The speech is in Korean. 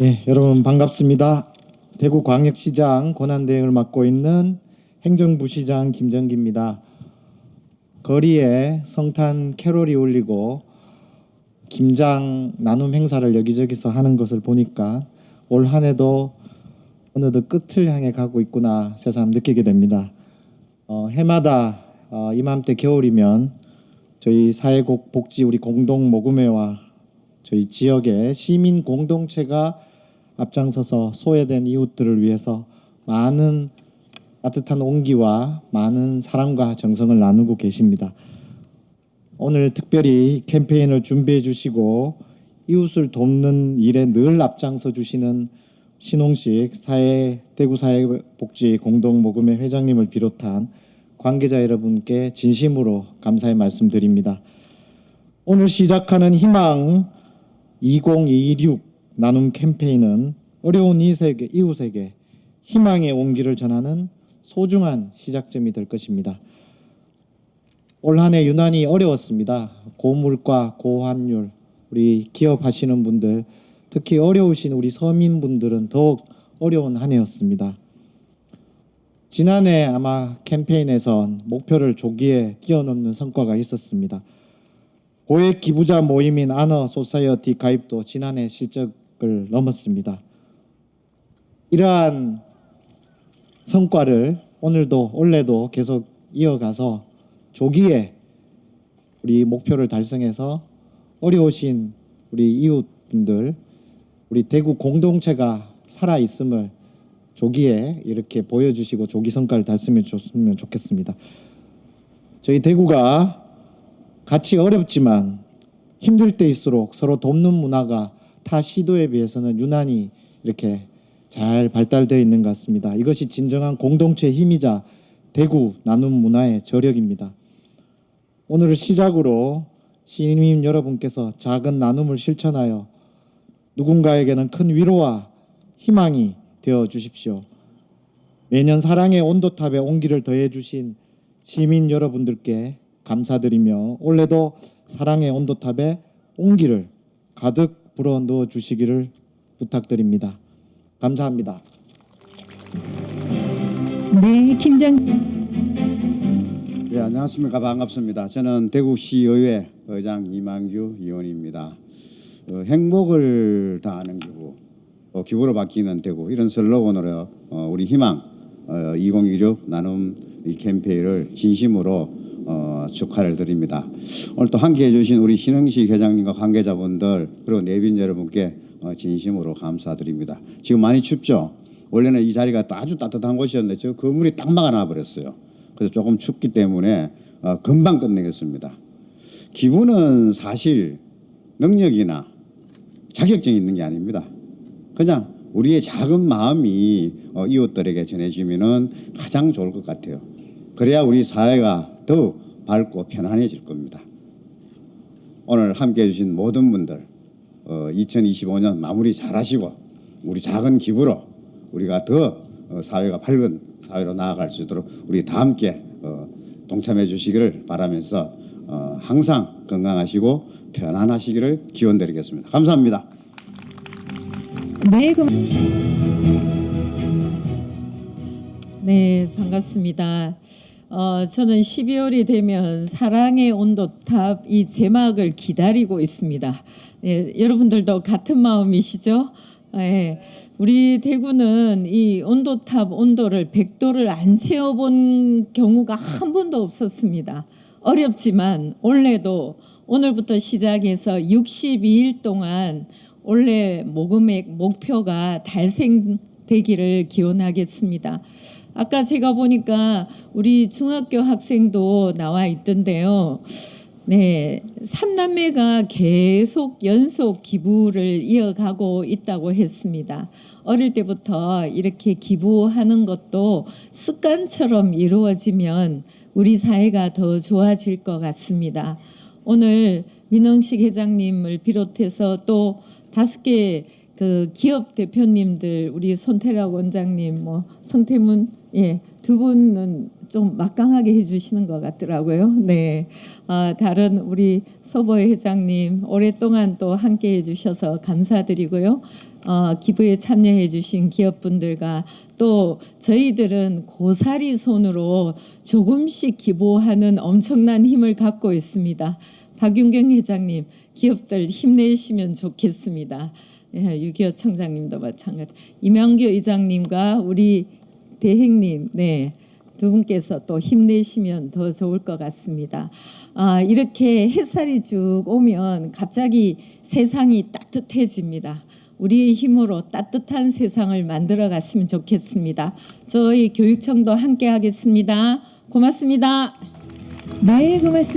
예, 여러분 반갑습니다. 대구 광역시장 권한 대행을 맡고 있는 행정부시장 김정기입니다. 거리에 성탄 캐롤이 울리고 김장 나눔 행사를 여기저기서 하는 것을 보니까 올 한해도 어느덧 끝을 향해 가고 있구나 새삼 느끼게 됩니다. 어, 해마다 어, 이맘때 겨울이면 저희 사회복지 우리 공동 모금회와 저희 지역의 시민 공동체가 앞장서서 소외된 이웃들을 위해서 많은 따뜻한 온기와 많은 사랑과 정성을 나누고 계십니다. 오늘 특별히 캠페인을 준비해 주시고 이웃을 돕는 일에 늘 앞장서 주시는 신홍식 사회 대구 사회복지 공동 모금회 회장님을 비롯한 관계자 여러분께 진심으로 감사의 말씀드립니다. 오늘 시작하는 희망 2026 나눔 캠페인은 어려운 이세계, 이웃에게 희망의 온기를 전하는 소중한 시작점이 될 것입니다. 올 한해 유난히 어려웠습니다. 고물가, 고환율, 우리 기업하시는 분들, 특히 어려우신 우리 서민분들은 더욱 어려운 한 해였습니다. 지난해 아마 캠페인에선 목표를 조기에 뛰어넘는 성과가 있었습니다. 고액 기부자 모임인 아너 소사이어티 가입도 지난해 실적 을 넘었습니다. 이러한 성과를 오늘도 올해도 계속 이어가서 조기에 우리 목표를 달성해서 어려우신 우리 이웃분들 우리 대구 공동체가 살아 있음을 조기에 이렇게 보여주시고 조기 성과를 달성해 줬으면 좋겠습니다. 저희 대구가 같이 어렵지만 힘들 때일수록 서로 돕는 문화가 타 시도에 비해서는 유난히 이렇게 잘 발달되어 있는 것 같습니다. 이것이 진정한 공동체의 힘이자 대구 나눔 문화의 저력입니다. 오늘을 시작으로 시민 여러분께서 작은 나눔을 실천하여 누군가에게는 큰 위로와 희망이 되어 주십시오. 매년 사랑의 온도탑에 온기를 더해 주신 시민 여러분들께 감사드리며 올해도 사랑의 온도탑에 온기를 가득 불어 넣어 주시기를 부탁드립니다. 감사합니다. 네, 김장 예, 안녕하십니까 반갑습니다. 저는 대구시의회 의장 이만규 의원입니다. 어, 행복을 다하는 기부, 어, 기부로 바뀌는 대구 이런 슬로건으로 어, 우리 희망 어, 2016 나눔 이 캠페인을 진심으로 어, 축하를 드립니다. 오늘 또 함께해 주신 우리 신흥식 회장님과 관계자분들 그리고 내빈 여러분께 어, 진심으로 감사드립니다. 지금 많이 춥죠? 원래는 이 자리가 또 아주 따뜻한 곳이었는데 저 건물이 딱 막아놔 버렸어요. 그래서 조금 춥기 때문에 어, 금방 끝내겠습니다. 기부는 사실 능력이나 자격증이 있는 게 아닙니다. 그냥 우리의 작은 마음이 어, 이웃들에게 전해지면은 가장 좋을 것 같아요. 그래야 우리 사회가 더욱 밝고 편안해질 겁니다. 오늘 함께 해 주신 모든 분들 어, 2025년 마무리 잘하시고 우리 작은 기부로 우리가 더 어, 사회가 밝은 사회로 나아갈 수 있도록 우리 다 함께 어, 동참해 주시기를 바라면서 어, 항상 건강하시고 편안하시기를 기원드리겠습니다. 감사합니다. 네, 그럼 네, 반갑습니다. 어, 저는 12월이 되면 사랑의 온도탑 이 제막을 기다리고 있습니다. 네, 여러분들도 같은 마음이시죠? 네, 우리 대구는 이 온도탑 온도를 100도를 안 채워본 경우가 한 번도 없었습니다. 어렵지만 올해도 오늘부터 시작해서 62일 동안 올해 모금액 목표가 달성되기를 기원하겠습니다. 아까 제가 보니까 우리 중학교 학생도 나와 있던데요. 네, 삼남매가 계속 연속 기부를 이어가고 있다고 했습니다. 어릴 때부터 이렇게 기부하는 것도 습관처럼 이루어지면 우리 사회가 더 좋아질 것 같습니다. 오늘 민흥식 회장님을 비롯해서 또 다섯 개 그 기업 대표님들 우리 손태락 원장님 뭐 성태문 예두 분은 좀 막강하게 해주시는 것 같더라고요. 네, 아, 다른 우리 소보 회장님 오랫동안 또 함께 해주셔서 감사드리고요. 어, 기부에 참여해 주신 기업분들과 또 저희들은 고사리 손으로 조금씩 기부하는 엄청난 힘을 갖고 있습니다. 박윤경 회장님, 기업들 힘내시면 좋겠습니다. 예, 유기호 청장님도 마찬가지. 이명규 의장님과 우리 대행님, 네. 두 분께서 또 힘내시면 더 좋을 것 같습니다. 아, 이렇게 햇살이 쭉 오면 갑자기 세상이 따뜻해집니다. 우리의 힘으로 따뜻한 세상을 만들어 갔으면 좋겠습니다. 저희 교육청도 함께 하겠습니다. 고맙습니다. 네, 고맙습니다.